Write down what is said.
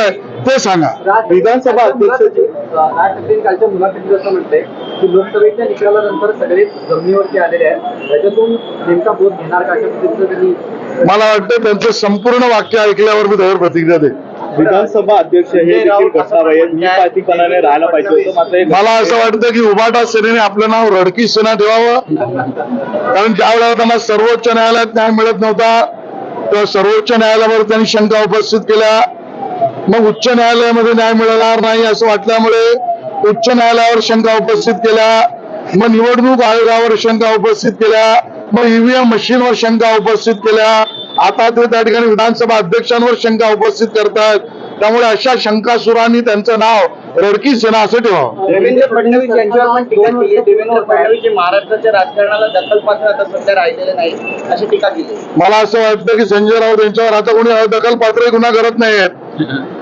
ते सांगा. विधानसभा अध्यक्ष राज ठाकरे कालच्या मुलाखतीत असं म्हणते की लोकसभेच्या निकालानंतर सगळेच जमिनीवरती आलेले आहेत. त्याच्यातून नेमका बोध घेणार का? मला वाटतं त्यांचं संपूर्ण वाक्य ऐकल्यावर मी त्यावर प्रतिक्रिया देईन. विधानसभा अध्यक्ष हे निपातीपणाने राहायला पाहिजे मला असं वाटतं की उबाटा सेनेने आपलं नाव रडकी सेना ठेवावं. कारण ज्या वेळेला त्यांना सर्वोच्च न्यायालयात न्याय मिळत नव्हता तेव्हा सर्वोच्च न्यायालयावर त्यांनी शंका उपस्थित केल्या. मग उच्च न्यायालयामध्ये न्याय मिळणार नाही असं वाटल्यामुळे उच्च न्यायालयावर शंका उपस्थित केल्या मग निवडणूक आयोगावर शंका उपस्थित केल्या मग ईव्हीएम मशीनवर शंका उपस्थित केल्या. आता ते त्या ठिकाणी विधानसभा अध्यक्षांवर शंका उपस्थित करतात त्यामुळे अशा शंकासुरांनी त्यांचं नाव रडकी सेना असं ठेवावं. देवेंद्र फडणवीस यांच्यावर पण टीका केली देवेंद्र फडणवीस हे महाराष्ट्राच्या राजकारणाला दखलपात्र आता सध्या राहिलेले नाही अशी टीका केली मला असं वाटतं की संजय राऊत यांच्यावर आता कोणी दखल पात्र गुन्हा करत नाहीयेत.